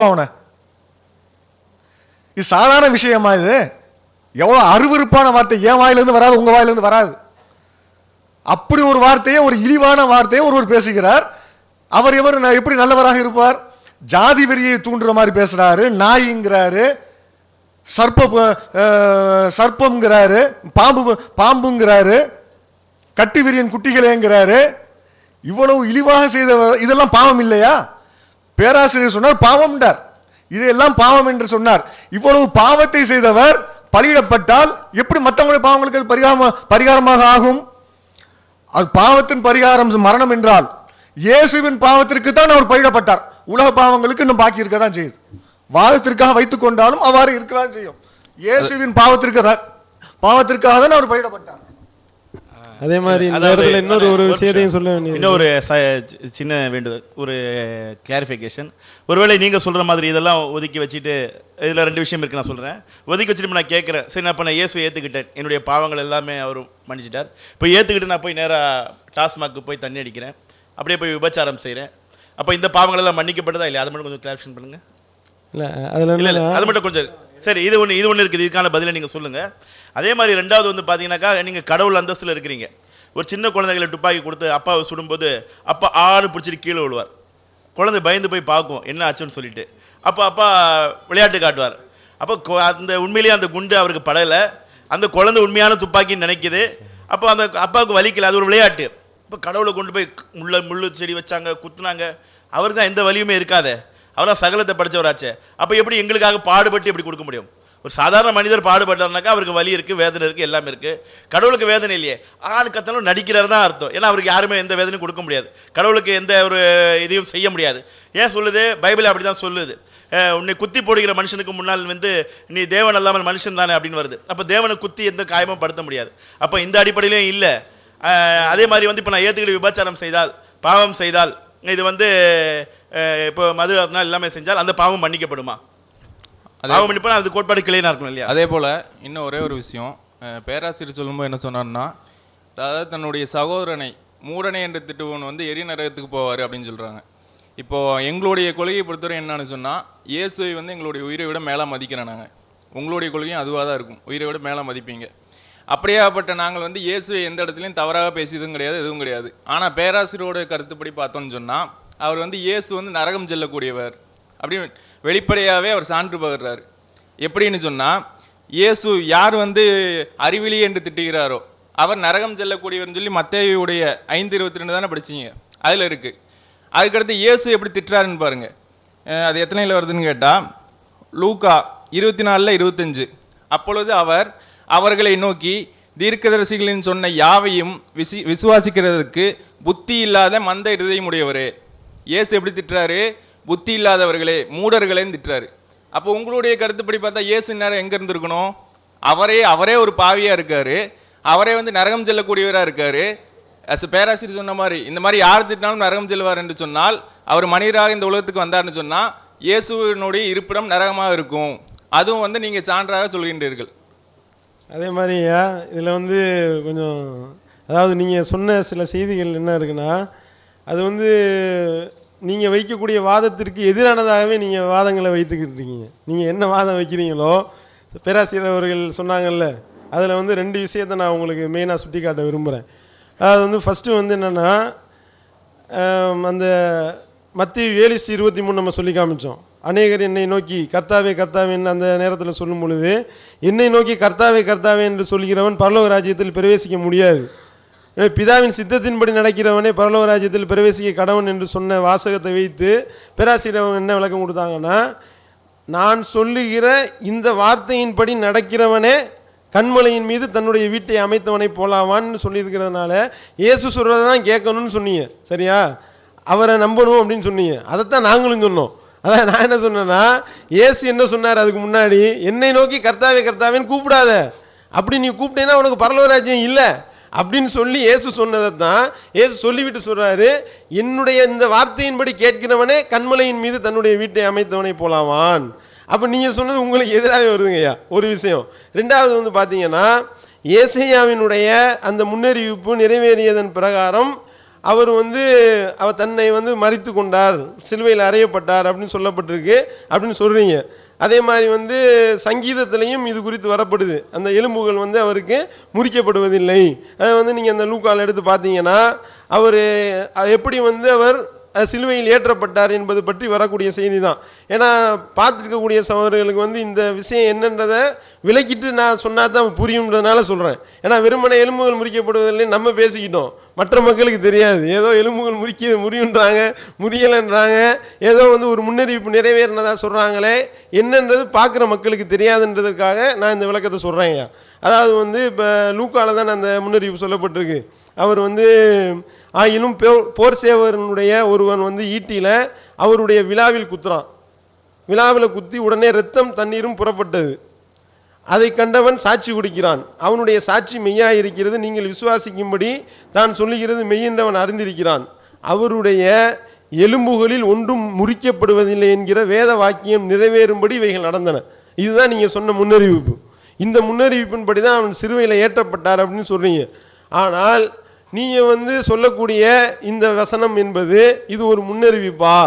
அவனை. இது சாதாரண விஷயமா இது? எவ்வளவு அருவருப்பான வார்த்தை. என் வாயிலிருந்து வராது உங்க வாயிலிருந்து வராது. அப்படி ஒரு வார்த்தையை ஒரு இழிவான வார்த்தையை ஒருவர் பேசுகிறார். அவர் எவர் ந- எப்படி நல்லவராக இருப்பார்? ஜாதி வெறியை தூண்டுற மாதிரி பேசுறாரு நாய்ங்கிறாரு சர்ப்ப சர்ப்பம்ங்கிறாரு பாம்பு பாம்புங்கிறாரு கட்டி விரியன் குட்டிகளேங்கிறாரு. இவ்வளவு இழிவாக செய்த இதெல்லாம் பாவம் இல்லையா? பேராசிரியர் சொன்னார் பாவம்டார் இதையெல்லாம் பாவம் என்று சொன்னார். இவ்வளவு பாவத்தை செய்தவர் பலியிடப்பட்டால் எப்படி மற்றவங்களுடைய பாவங்களுக்கு அது பரிகாரமாக பரிகாரமாக ஆகும்? அது பாவத்தின் பரிகாரம் மரணம் என்றால் இயேசுவின் பாவத்திற்கு தான் அவர் பலியிடப்பட்டார். உலக பாவங்களுக்கு இன்னும் பாக்கி இருக்க தான் செய்யுது. வாதத்திற்காக வைத்துக் கொண்டாலும் அவ்வாறு இருக்கதான் செய்யும். இயேசுவின் பாவத்திற்கு தான் பாவத்திற்காக தான் அவர் பலியிடப்பட்டார். அதே மாதிரி அதாவது, இன்னொரு ஒரு விஷயத்தையும் சொல்ல இன்னொரு சின்ன வேண்டுதல் ஒரு கிளாரிஃபிகேஷன் ஒருவேளை நீங்க சொல்ற மாதிரி இதெல்லாம் ஒதுக்கி வச்சுட்டு இதுல ரெண்டு விஷயம் இருக்கு நான் சொல்றேன். ஒதுக்கி வச்சுட்டு நான் கேட்கறேன். சரி நான் இப்ப நான் இயேசுவை ஏத்துக்கிட்டேன். என்னுடைய பாவங்கள் எல்லாமே அவர் மன்னிச்சிட்டார். இப்போ ஏத்துக்கிட்டு நான் போய் நேரா டாஸ்மாக்கு போய் தண்ணி அடிக்கிறேன். அப்படியே போய் விபச்சாரம் செய்றேன். அப்ப இந்த பாவங்கள் எல்லாம் மன்னிக்கப்பட்டதா இல்லையா? அது மட்டும் கொஞ்சம் கிளாரிஃபிகேஷன் பண்ணுங்க. இல்ல அதுல அது மட்டும் கொஞ்சம் சரி இது ஒன்று இது ஒன்று இருக்குது. இதுக்கான பதிலை நீங்கள் சொல்லுங்கள் அதே மாதிரி ரெண்டாவது வந்து பார்த்தீங்கன்னாக்கா நீங்கள் கடவுள் அந்தஸ்தில் இருக்கிறீங்க. ஒரு சின்ன குழந்தைகளை துப்பாக்கி கொடுத்து அப்பாவை சுடும்போது அப்பா ஆறு பிடிச்சிட்டு கீழே விழுவார். குழந்தை பயந்து போய் பார்க்கும் என்ன ஆச்சுன்னு சொல்லிட்டு. அப்போ அப்பா விளையாட்டு காட்டுவார். அப்போ அந்த உண்மையிலேயே அந்த குண்டு அவருக்கு படலை. அந்த குழந்தை உண்மையான துப்பாக்கின்னு நினைக்குது. அப்போ அந்த அப்பாவுக்கு வலிக்கல. அது ஒரு விளையாட்டு. இப்போ கடவுளை கொண்டு போய் முள்ள முள்ளு செடி வச்சாங்க குத்துனாங்க. அவருக்கு தான் எந்த வலியுமே இருக்காதே. அவர் தான் சகலத்தை படித்தவராச்சே அப்போ எப்படி எங்களுக்காக பாடுபட்டு எப்படி கொடுக்க முடியும்? ஒரு சாதாரண மனிதர் பாடுபட்டார்னாக்கா அவருக்கு வலி இருக்குது வேதனை இருக்குது எல்லாமே இருக்குது கடவுளுக்கு வேதனை இல்லையே. ஆண் கத்தனும் நடிக்கிறார் தான் அர்த்தம். ஏன்னா அவருக்கு யாருமே எந்த வேதனையும் கொடுக்க முடியாது. கடவுளுக்கு எந்த ஒரு இதையும் செய்ய முடியாது. ஏன் சொல்லுது? பைபிள் அப்படிதான் சொல்லுது. உன்னை குத்தி போடுகிற மனுஷனுக்கு முன்னால் வந்து நீ தேவன் அல்லாமல் மனுஷன் தானே அப்படின்னு வருது. அப்போ தேவனை குத்தி எந்த காயமும் படுத்த முடியாது. அப்போ இந்த அடிப்படையிலையும் இல்லை. அதே மாதிரி வந்து இப்போ நான் ஏற்றுக்கிட்டு விபச்சாரம் செய்தால் பாவம் செய்தால் இது வந்து இப்போ மது அதனால் எல்லாமே செஞ்சால் அந்த பாவம் மன்னிக்கப்படுமா? பாவம் மன்னிப்பா? அது கோட்பாடு கிளைனா இருக்கும் இல்லையா? அதே போல இன்னும் ஒரே ஒரு விஷயம். பேராசிரியர் சொல்லும்போது என்ன சொன்னார்னா அதாவது தன்னுடைய சகோதரனை மூடனை என்று திட்டுவன் வந்து எரி நரகத்துக்கு போவார் அப்படின்னு சொல்றாங்க. இப்போ எங்களுடைய கொள்கையை பொறுத்தவரை என்னன்னு சொன்னா இயேசுவை வந்து எங்களுடைய உயிரை விட மேல மதிக்கிறோம் நாங்க. உங்களுடைய கொள்கையும் அதுவாக தான் இருக்கும். உயிரை விட மேல மதிப்பீங்க. அப்படியாப்பட்ட நாங்கள் வந்து இயேசுவை எந்த இடத்துலையும் தவறாக பேசியதும் கிடையாது எதுவும் கிடையாது. ஆனா பேராசிரியரோட கருத்துப்படி பார்த்தோம்னு சொன்னா அவர் வந்து இயேசு வந்து நரகம் செல்லக்கூடியவர். அப்படின்னு வெளிப்படையாகவே அவர் சான்று பகர்றாரு. எப்படின்னு சொன்னால் இயேசு யார் வந்து அறிவிலி என்று திட்டுகிறாரோ அவர் நரகம் செல்லக்கூடியவர்னு சொல்லி மத்தேயுடைய ஐந்து இருபத்தி ரெண்டு தானே படிச்சிங்க? அதில் இருக்குது அதுக்கடுத்து இயேசு எப்படி திட்டுறாருன்னு பாருங்க. அது எத்தனையில் வருதுன்னு கேட்டால் லூக்கா இருபத்தி நாலில் இருபத்தஞ்சு. அப்பொழுது அவர் அவர்களை நோக்கி தீர்க்கதரிசிகளின் சொன்ன யாவையும் விசி விசுவாசிக்கிறதுக்கு புத்தி இல்லாத மந்த இருதயம் உடையவரே. இயேசு எப்படி திட்டுறாரு? புத்தி இல்லாதவர்களே மூடர்களேன்னு திட்டுறாரு. அப்போ உங்களுடைய கருத்துப்படி பார்த்தா இயேசு நேரம் எங்கே இருந்திருக்கணும்? அவரே அவரே ஒரு பாவியாக இருக்காரு. அவரே வந்து நரகம் செல்லக்கூடியவராக இருக்காரு. அஸ் பேராசிரியர் சொன்ன மாதிரி இந்த மாதிரி யார் திட்டினாலும் நரகம் செல்வார் என்று சொன்னால் அவர் மனிதராக இந்த உலகத்துக்கு வந்தார்னு சொன்னால் இயேசுவினுடைய இருப்பிடம் நரகமாக இருக்கும். அதுவும் வந்து நீங்கள் சான்றாக சொல்கின்றீர்கள். அதே மாதிரியா இதில் வந்து கொஞ்சம் அதாவது நீங்கள் சொன்ன சில செய்திகள் என்ன இருக்குன்னா அது வந்து நீங்கள் வைக்கக்கூடிய வாதத்திற்கு எதிரானதாகவே நீங்கள் வாதங்களை வைத்துக்கிட்டு இருக்கீங்க நீங்கள் என்ன வாதம் வைக்கிறீங்களோ பேராசிரியர் அவர்கள் சொன்னாங்கல்ல அதில் வந்து ரெண்டு விஷயத்தை நான் உங்களுக்கு மெயினாக சுட்டி காட்ட விரும்புகிறேன் அதாவது வந்து ஃபஸ்ட்டு வந்து என்னென்னா அந்த மத்திய வேலிஸ்ட் இருபத்தி மூணு நம்ம சொல்லி காமிச்சோம். அநேகர் என்னை நோக்கி கர்த்தாவே கர்த்தாவேன்னு அந்த நேரத்தில் சொல்லும் பொழுது என்னை நோக்கி கர்த்தாவே கர்த்தாவே என்று சொல்கிறவன் பரலோக ராஜ்யத்தில் பிரவேசிக்க முடியாது. எனவே பிதாவின் சித்தத்தின்படி நடக்கிறவனே பரலோக ராஜ்யத்தில் பிரவேசிக்க கடவன் என்று சொன்ன வாசகத்தை வைத்து பேராசிரியர் என்ன விளக்கம் கொடுத்தாங்கன்னா நான் சொல்லுகிற இந்த வார்த்தையின்படி நடக்கிறவனே கண்மலையின் மீது தன்னுடைய வீட்டை அமைத்தவனை போலாவான்னு சொல்லியிருக்கிறதுனால இயேசு சொல்றதை தான் கேட்கணும்னு சொன்னீங்க. சரியா? அவரை நம்பணும் அப்படின்னு சொன்னீங்க. அதைத்தான் நாங்களும் சொன்னோம். அதான் நான் என்ன சொன்னேன்னா இயேசு என்ன சொன்னார் அதுக்கு முன்னாடி? என்னை நோக்கி கர்த்தாவே கர்த்தாவேன்னு கூப்பிடாத. அப்படி நீ கூப்பிட்டேன்னா உனக்கு பரலோராஜ்யம் இல்லை. அப்படின்னு சொல்லி இயேசு சொன்னதை தான் இயேசு சொல்லிவிட்டு சொல்றாரு. என்னுடைய இந்த வார்த்தையின்படி கேட்கிறவனே கண்மலையின் மீது தன்னுடைய வீட்டை அமைத்தவனை போலாவான். அப்ப நீங்க சொன்னது உங்களுக்கு எதிராகவே வருதுங்கய்யா ஒரு விஷயம். ரெண்டாவது வந்து பாத்தீங்கன்னா ஏசையாவினுடைய அந்த முன்னறிவிப்பு நிறைவேறியதன் பிரகாரம் அவர் வந்து அவர் தன்னை வந்து மறித்து கொண்டார். சிலுவையில் அறையப்பட்டார் அப்படின்னு சொல்லப்பட்டிருக்கு. அப்படின்னு சொல்றீங்க. அதே மாதிரி வந்து சங்கீதத்திலையும் இது குறித்து வரப்படுது. அந்த எலும்புகள் வந்து அவருக்கு முறிக்கப்படுவதில்லை. அதை வந்து நீங்கள் அந்த லூக்கால் எடுத்து பார்த்தீங்கன்னா அவர் எப்படி வந்து அவர் சிலுவையில் ஏற்றப்பட்டார் என்பது பற்றி வரக்கூடிய செய்தி தான். ஏன்னா பார்த்துருக்கக்கூடிய சகோதரர்களுக்கு வந்து இந்த விஷயம் என்னன்றதை விலக்கிட்டு நான் சொன்னா தான் புரியும்ன்றதுனால சொல்றேன். ஏன்னா வெறுமனை எலும்புகள் முறிக்கப்படுவதில்லை நம்ம பேசிக்கிட்டோம். மற்ற மக்களுக்கு தெரியாது. ஏதோ எலும்புகள் முறிக்க முறியுன்றாங்க முடியலைன்றாங்க ஏதோ வந்து ஒரு முன்னறிவிப்பு நிறைவேறினதா சொல்றாங்களே என்னன்றது பார்க்குற மக்களுக்கு தெரியாதுன்றதுக்காக நான் இந்த விளக்கத்தை சொல்றேன் அதாவது வந்து இப்போ லூக்கால தான் அந்த முன்னறிவிப்பு சொல்லப்பட்டிருக்கு. அவர் வந்து ஆயினும் போர் சேவரனுடைய ஒருவன் வந்து ஈட்டியில அவருடைய விழாவில் குத்துறான். விழாவில் குத்தி உடனே ரத்தம் தண்ணீரும் புறப்பட்டது. அதை கண்டவன் சாட்சி கொடுக்கிறான் அவனுடைய சாட்சி மெய்யா இருக்கிறது. நீங்கள் விசுவாசிக்கும்படி தான் சொல்லுகிறது மெய்யென்றவன் அறிந்திருக்கிறான். அவருடைய எலும்புகளில் ஒன்றும் முறிக்கப்படுவதில்லை என்கிற வேத வாக்கியம் நிறைவேறும்படி இவைகள் நடந்தன. இதுதான் நீங்கள் சொன்ன முன்னறிவிப்பு. இந்த முன்னறிவிப்பின்படி தான் அவன் சிறுவையில் ஏற்றப்பட்டார் அப்படின்னு சொல்கிறீங்க ஆனால் நீங்கள் வந்து சொல்லக்கூடிய இந்த வசனம் என்பது இது ஒரு முன்னறிவிப்பா?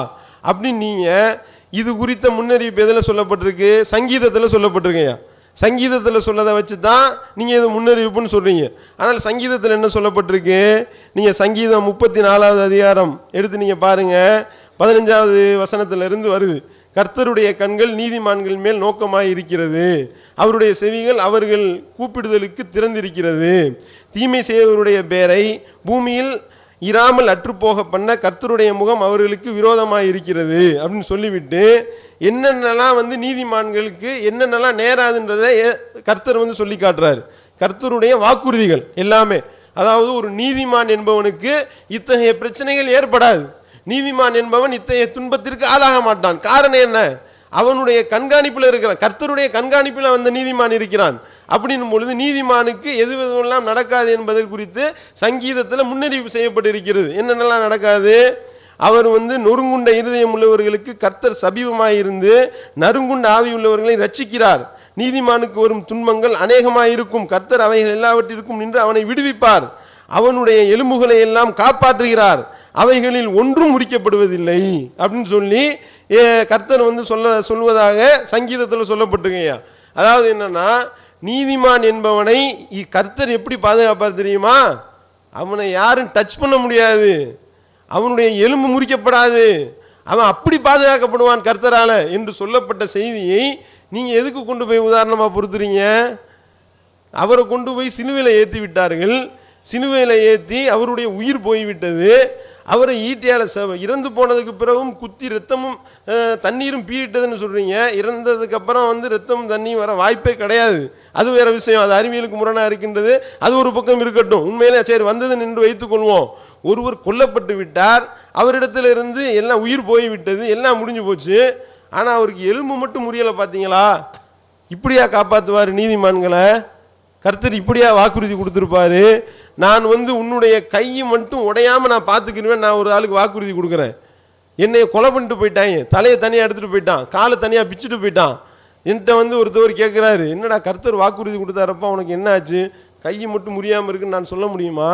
அப்படின்னு நீங்கள் இது குறித்த முன்னறிவிப்பு எதில் சொல்லப்பட்டிருக்கு? சங்கீதத்தில் சொல்லப்பட்டிருக்கையா? சங்கீதத்தில் சொல்லதை வச்சு தான் நீங்கள் இது முன்னறிவிப்புன்னு சொல்கிறீங்க ஆனால் சங்கீதத்தில் என்ன சொல்லப்பட்டிருக்கு? நீங்கள் சங்கீதம் முப்பத்தி நாலாவது அதிகாரம் எடுத்து நீங்கள் பாருங்க. பதினஞ்சாவது வசனத்திலிருந்து வருது. கர்த்தருடைய கண்கள் நீதிமான்கள் மேல் நோக்கமாய் இருக்கிறது. அவருடைய செவிகள் அவர்கள் கூப்பிடுதலுக்கு திறந்திருக்கிறது. தீமை செய்தவருடைய பேரை பூமியில் இராமல் அற்றுப்போக பண்ண கர்த்தருடைய முகம் அவர்களுக்கு விரோதமாய் இருக்கிறது அப்படின்னு சொல்லிவிட்டு என்னென்னலாம் வந்து நீதிமான்களுக்கு என்னென்னலாம் நேராதுன்றதை ஏ- கர்த்தர் வந்து சொல்லி காட்டுறாரு. கர்த்தருடைய வாக்குறுதிகள் எல்லாமே. அதாவது ஒரு நீதிமான் என்பவனுக்கு இத்தகைய பிரச்சனைகள் ஏற்படாது. நீதிமான் என்பவன் இத்தகைய துன்பத்திற்கு ஆளாக மாட்டான். காரணம் என்ன? அவனுடைய கண்காணிப்பில் இருக்கிறான். கர்த்தருடைய கண்காணிப்பில் அந்த நீதிமான் இருக்கிறான். அப்படின்னும் பொழுது நீதிமானுக்கு எது எதுவெல்லாம் நடக்காது என்பதை குறித்து சங்கீதத்தில் முன்னறிவிப்பு செய்யப்பட்டிருக்கிறது. என்னென்னலாம் நடக்காது? அவர் வந்து நொறுங்குண்ட இருதயம் உள்ளவர்களுக்கு கர்த்தர் சபீபமாயிருந்து நறுங்குண்ட ஆவி உள்ளவர்களை ரட்சிக்கிறார். நீதிமானுக்கு வரும் துன்பங்கள் அநேகமாயிருக்கும். கர்த்தர் அவைகள் எல்லாவற்றிற்கும் நின்று அவனை விடுவிப்பார். அவனுடைய எலும்புகளை எல்லாம் காப்பாற்றுகிறார். அவைகளில் ஒன்றும் முறிக்கப்படுவதில்லை அப்படின்னு சொல்லி கர்த்தர் வந்து சொல்ல சொல்வதாக சங்கீதத்தில் சொல்லப்பட்டிருக்கையா? அதாவது என்னன்னா நீதிமான் என்பவனை கர்த்தர் எப்படி பாதுகாப்பார் தெரியுமா? அவனை யாரும் டச் பண்ண முடியாது. அவனுடைய எலும்பு முறிக்கப்படாது. அவன் அப்படி பாதுகாக்கப்படுவான் கர்த்தரால என்று சொல்லப்பட்ட செய்தியை நீங்க எதுக்கு கொண்டு போய் உதாரணமா பொறுத்துறீங்க? அவரை கொண்டு போய் சிலுவையில் ஏற்றி விட்டார்கள். சிலுவையில் ஏற்றி அவருடைய உயிர் போய்விட்டது. அவரை ஈட்டியால இறந்து போனதுக்கு பிறகும் குத்தி ரத்தமும் தண்ணீரும் பீறிட்டதுன்னு சொல்றீங்க. இறந்ததுக்கு அப்புறம் வந்து ரத்தமும் தண்ணியும் வர வாய்ப்பே கிடையாது. அது வேற விஷயம். அது அறிவியலுக்கு முரணா இருக்கின்றது. அது ஒரு பக்கம் இருக்கட்டும். உண்மையிலே சரி வந்தது நின்று வைத்துக் கொள்வோம். ஒருவர் கொல்லப்பட்டு விட்டார் அவரிடத்துல இருந்து எல்லாம் உயிர் போய் விட்டது எல்லாம் முடிஞ்சு போச்சு. ஆனால் அவருக்கு எலும்பு மட்டும் முறியலை பார்த்தீங்களா? இப்படியா காப்பாற்றுவார் நீதிமான்களை? கர்த்தர் இப்படியா வாக்குறுதி கொடுத்துருப்பாரு? நான் வந்து உன்னுடைய கையை மட்டும் உடையாம நான் பார்த்துக்கிடுவேன் நான் ஒரு ஆளுக்கு வாக்குறுதி கொடுக்குறேன். என்னை கொலை பண்ணிட்டு போயிட்டாங்க. தலையை தனியாக எடுத்துகிட்டு போயிட்டான். காலை தனியாக பிச்சுட்டு போயிட்டான். என்கிட்ட வந்து ஒருத்தவர் கேட்குறாரு என்னடா கர்த்தர் வாக்குறுதி கொடுத்தாரப்பா உனக்கு என்ன ஆச்சு கையை மட்டும் முறியாமல் இருக்குன்னு நான் சொல்ல முடியுமா?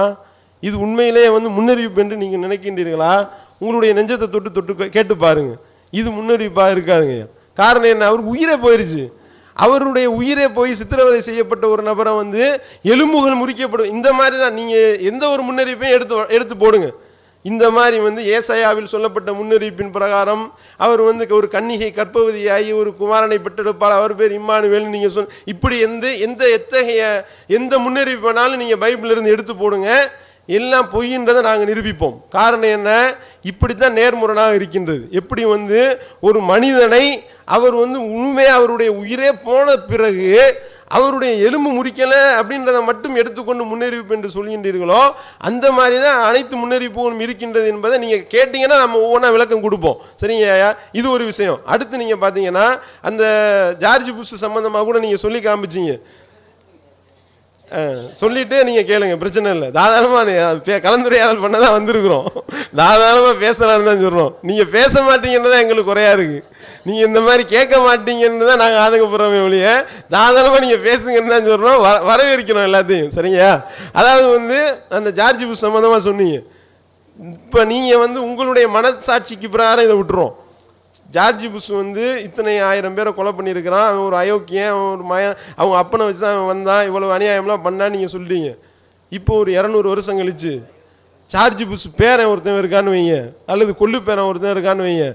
இது உண்மையிலேயே வந்து முன்னறிவிப்பு என்று நீங்கள் நினைக்கின்றீர்களா? உங்களுடைய நெஞ்சத்தை தொட்டு தொட்டு கேட்டு பாருங்க. இது முன்னறிவிப்பாக இருக்காதுங்க. காரணம் என்ன? அவர் உயிரே போயிருச்சு. அவருடைய உயிரே போய் சித்திரவதை செய்யப்பட்ட ஒரு நபரை வந்து எலும்புகள் முறிக்கப்படும். இந்த மாதிரி தான் நீங்கள் எந்த ஒரு முன்னறிவிப்பையும் எடுத்து எடுத்து போடுங்க. இந்த மாதிரி வந்து ஏசாயாவில் சொல்லப்பட்ட முன்னறிவிப்பின் பிரகாரம் அவர் வந்து ஒரு கன்னிகை கற்பவதியாகி ஒரு குமாரனை பெற்றெடுப்பார். அவர் பேர் இம்மானுவேல்னு நீங்கள் சொல் இப்படி எந்த எந்த எத்தகைய எந்த முன்னறிவிப்பு வேணாலும் நீங்க எடுத்து போடுங்க. எல்லாம் பொய்ன்றதை நாங்கள் நிரூபிப்போம். காரணம் என்ன? இப்படித்தான் நேர்முரணாக இருக்கின்றது. எப்படி வந்து ஒரு மனிதனை அவர் வந்து உண்மையாக அவருடைய உயிரே போன பிறகு அவருடைய எலும்பு முறிக்கல அப்படின்றத மட்டும் எடுத்துக்கொண்டு முன்னறிவிப்பு என்று சொல்கின்றீர்களோ அந்த மாதிரி தான் அனைத்து முன்னறிவிப்புகளும் இருக்கின்றது என்பதை நீங்கள் கேட்டீங்கன்னா நம்ம ஒவ்வொன்றா விளக்கம் கொடுப்போம். சரிங்க இது ஒரு விஷயம். அடுத்து நீங்கள் பார்த்தீங்கன்னா அந்த ஜார்ஜ் புஷ் சம்பந்தமாக கூட நீங்கள் சொல்லி காமிச்சீங்க. சொல்லிட்டு நீங்க கேளுங்க பிரச்சனை இல்லை. தாராளமா பே- கலந்துரையாடல் பண்ணதான் வந்திருக்கிறோம். தாராளமா பேசலாம்னு தான் சொல்றோம். நீங்க பேச மாட்டீங்கன்னு தான் எங்களுக்கு குறையா இருக்கு. நீங்க இந்த மாதிரி கேட்க மாட்டீங்கன்னு தான் நாங்க ஆதங்கப்படுறோமே ஒழிய தாராளமா நீங்க பேசுங்கன்னு தான் சொல்றோம். வ- வரவேற்கிறோம் எல்லாத்தையும். சரிங்க அதாவது வந்து அந்த ஜார்ஜ் புஷ் சம்பந்தமா சொன்னீங்க. இப்ப நீங்க வந்து உங்களுடைய மனசாட்சிக்கு பிரகாரம் இதை விட்டுரும் ஜார்ஜ் புஷ் வந்து இத்தனை ஆயிரம் பேரை கொலை பண்ணியிருக்கிறான். அவன் ஒரு அயோக்கியன் அவன் ஒரு மய அவங்க அப்பனை வச்சு தான் அவன் வந்தான். இவ்வளோ அநியாயம்லாம் பண்ணான்னு நீங்கள் சொல்லிட்டீங்க இப்போ ஒரு இரநூறு வருஷம் கழிச்சு சார்ஜ் புஷ் பேரன் ஒருத்தன் இருக்கான்னு வைங்க. அல்லது கொள்ளு பேரன் ஒருத்தன் இருக்கான்னு வைங்க.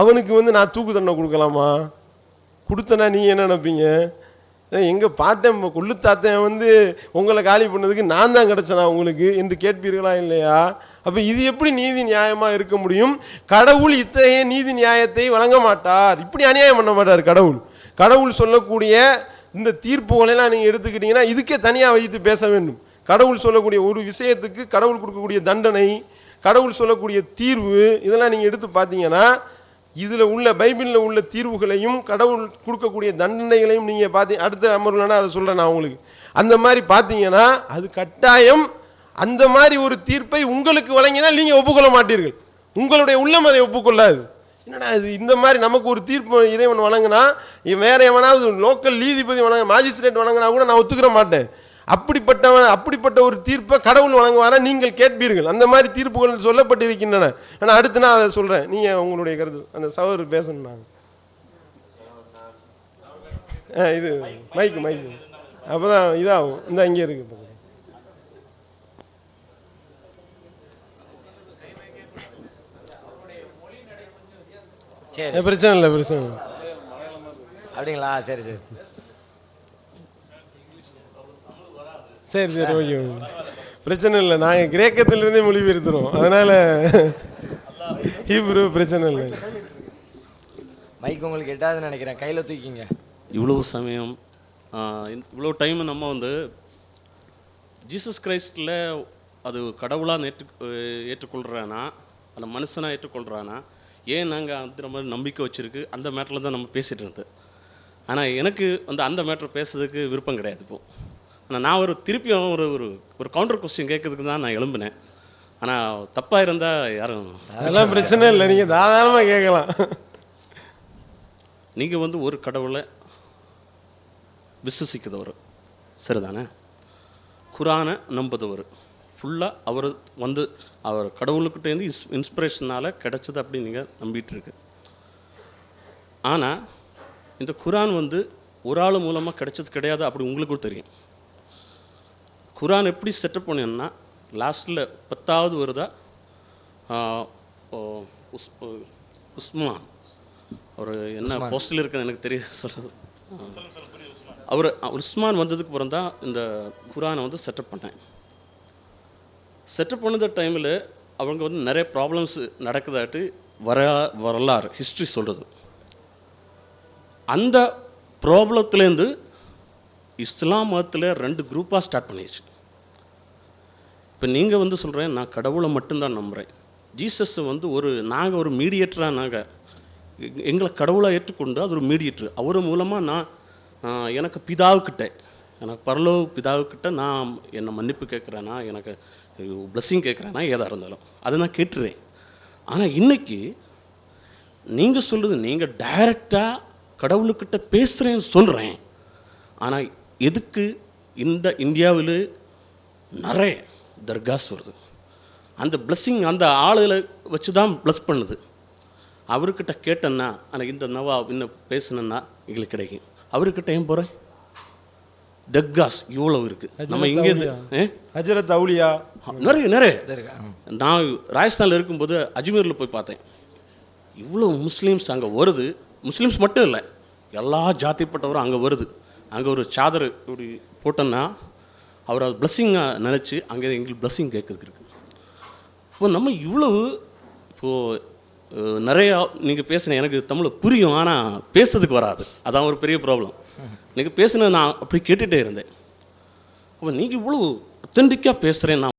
அவனுக்கு வந்து நான் தூக்கு தண்டனை கொடுக்கலாமா? கொடுத்தனா நீங்கள் என்ன நினைப்பீங்க? எங்கள் பாட்டேன் பாட்டன் கொள்ளு தாத்தன் வந்து உங்களை காலி பண்ணதுக்கு நான் தான் கிடச்சனா உங்களுக்கு? என்று கேட்பீர்களா இல்லையா? அப்ப இது எப்படி நீதி நியாயமா இருக்க முடியும்? கடவுள் இத்தகைய நீதி நியாயத்தை வழங்க மாட்டார். இப்படி அநியாயம் பண்ண மாட்டார் கடவுள். கடவுள் சொல்லக்கூடிய இந்த தீர்ப்புகளெல்லாம் நீங்க எடுத்துக்கிட்டீங்கன்னா இதுக்கே தனியா வைத்து பேச வேண்டும். கடவுள் சொல்லக்கூடிய ஒரு விஷயத்துக்கு கடவுள் கொடுக்கக்கூடிய தண்டனை கடவுள் சொல்லக்கூடிய தீர்வு இதெல்லாம் நீங்க எடுத்து பார்த்தீங்கன்னா இதுல உள்ள பைபிளில் உள்ள தீர்வுகளையும் கடவுள் கொடுக்கக்கூடிய தண்டனைகளையும் நீங்க பார்த்தீங்க அடுத்த அமர்வுலன்னா அதை சொல்றேன் நான் உங்களுக்கு. அந்த மாதிரி பார்த்தீங்கன்னா அது கட்டாயம் அந்த மாதிரி ஒரு தீர்ப்பை உங்களுக்கு வழங்கினால் நீங்கள் ஒப்புக்கொள்ள மாட்டீர்கள். உங்களுடைய உள்ளம் அதை ஒப்புக்கொள்ளாது. என்னடா இது இந்த மாதிரி நமக்கு ஒரு தீர்ப்பு இறைவன் வழங்கினா வேற எவனாவது லோக்கல் நீதிபதி வழங்க மாஜிஸ்ட்ரேட் வழங்கினா கூட நான் ஒத்துக்கிற மாட்டேன். அப்படிப்பட்டவன் அப்படிப்பட்ட ஒரு தீர்ப்பை கடவுள் வழங்குவாரா நீங்கள் கேட்பீர்கள். அந்த மாதிரி தீர்ப்புகள் சொல்லப்பட்டிருக்கின்றன. ஆனால் அடுத்து நான் அதை சொல்கிறேன் நீங்கள் உங்களுடைய கருத்து அந்த சவர் பேசணும் நான் ஆ, இது மைக்கு மைக்கு. அப்பதான் இதாகும். இந்த அங்கே இருக்கு. சரி பிரச்சனை இல்லை பிரச்சனை இல்லை. அப்படிங்களா? சரி சரி. சரி சரி ஓகே பிரச்சனை இல்லை நாங்க கிரேக்கத்திலிருந்தே மொழிபெயர்த்துறோம். அதனால ஹீப்ரு பிரச்சனை இல்லை. மைக் உங்களுக்கு எட்டாதுன்னு நினைக்கிறேன். கையில தூக்கிங்க. இவ்வளவு சமயம் இவ்வளவு டைம் நம்ம வந்து ஜீசஸ் கிரைஸ்டில் அது கடவுளாக ஏற்று ஏற்றுக்கொள்கிறானா அந்த மனுஷனாக ஏற்றுக்கொள்கிறானா ஏன் நாங்கள் அந்த மாதிரி நம்பிக்கை வச்சிருக்கு? அந்த மேட்டரில் தான் நம்ம பேசிட்டு இருந்தது. ஆனால் எனக்கு வந்து அந்த மேட்டர் பேசுறதுக்கு விருப்பம் கிடையாது இப்போ. ஆனால் நான் ஒரு திருப்பியும் ஒரு ஒரு ஒரு கவுண்டர் கொஸ்டின் கேட்கறதுக்கு தான் நான் எழும்பினேன். ஆனால் தப்பாக இருந்தால் யாரும் அதெல்லாம் பிரச்சனை இல்லை. நீங்க தாராளமா கேட்கலாம். நீங்கள் வந்து ஒரு கடவுளை விசுவசிக்கிறவர். சரிதானே? குரானை நம்புதவர். ஃபுல்லாக அவர் வந்து அவர் கடவுளுக்கிட்டேருந்து இன்ஸ் இன்ஸ்பிரேஷனால் கிடைச்சது அப்படி நீங்கள் நம்பிட்டு இருக்கு ஆனால் இந்த குரான் வந்து ஒரு ஆள் மூலமாக கிடைச்சது கிடையாது அப்படி உங்களுக்கும் தெரியும். குரான் எப்படி செட்டப் பண்ணணும்னா லாஸ்ட்டில் பத்தாவது வருதா? உஸ்மான். ஒரு என்ன போஸ்டில் இருக்குன்னு எனக்கு தெரிய சொல்றது. அவர் உஸ்மான் வந்ததுக்கு அப்புறம் தான் இந்த குரானை வந்து செட்டப் பண்ணேன். செட்டப் பண்ணுற டைமில் அவங்க வந்து நிறைய ப்ராப்ளம்ஸ் நடக்குதாட்டு வர வரலாறு ஹிஸ்ட்ரி சொல்கிறது அந்த ப்ராப்ளத்துலேருந்து இஸ்லாம் மதத்தில் ரெண்டு குரூப்பாக ஸ்டார்ட் பண்ணிடுச்சு இப்போ நீங்கள் வந்து சொல்கிறேன் நான் கடவுளை மட்டும்தான் நம்புகிறேன் ஜீசஸ் வந்து ஒரு நாங்கள் ஒரு மீடியேட்டராக நாங்கள் எங்களை கடவுளாக ஏற்றுக்கொண்டு அது ஒரு மீடியேட்டர் அவர் மூலமாக நான் எனக்கு பிதாவுக்கிட்ட எனக்கு பரலோ பிதாவுக்கிட்ட நான் என்னை மன்னிப்பு கேட்குறேன்னா எனக்கு பிளஸ்ஸிங் கேட்குறேன்னா ஏதாக இருந்தாலும். அதை நான் கேட்டுருவேன் ஆனால் இன்னைக்கு நீங்கள் சொல்கிறது நீங்கள் டைரக்டாக கடவுளுக்கிட்ட பேசுகிறேன்னு சொல்கிறேன் ஆனால் எதுக்கு இந்த இந்தியாவில் நிறைய தர்காஸ் வருது. அந்த பிளஸ்ஸிங் அந்த ஆளுகளை வச்சு தான் ப்ளஸ் பண்ணுது. அவர்கிட்ட கேட்டேன்னா ஆனால் இந்த நவா இன்னும் பேசுனேன்னா எங்களுக்கு கிடைக்கும். அவர்கிட்ட ஏன் போகிறேன் தர்காஸ் இவ்வளவு இருக்கு. நம்ம இங்கேருந்து? ஹஜரத் அவுலியா. நிறைய நிறைய. நான் ராஜஸ்தானில் இருக்கும்போது அஜ்மீரில் போய் பார்த்தேன். இவ்வளோ முஸ்லீம்ஸ் அங்கே வருது. முஸ்லீம்ஸ் மட்டும் இல்லை எல்லா ஜாதிப்பட்டவரும் அங்கே வருது. அங்கே ஒரு சாதர் இப்படி போட்டோன்னா அவர் அது பிளஸ்ஸிங்காக நினச்சி அங்கே எங்களுக்கு பிளஸ்ஸிங் கேட்கறதுக்கு இருக்கு. இப்போ நம்ம இவ்வளவு இப்போது நிறையா நீங்கள் பேசுன எனக்கு தமிழ் புரியும் ஆனால் பேசுறதுக்கு வராது. அதான் ஒரு பெரிய ப்ராப்ளம் நீங்கள் பேசுனது நான் அப்படி கேட்டுகிட்டே இருந்தேன். அப்போ நீங்கள் இவ்வளோ அத்தன்டிக்காக பேசுகிறேன் நான்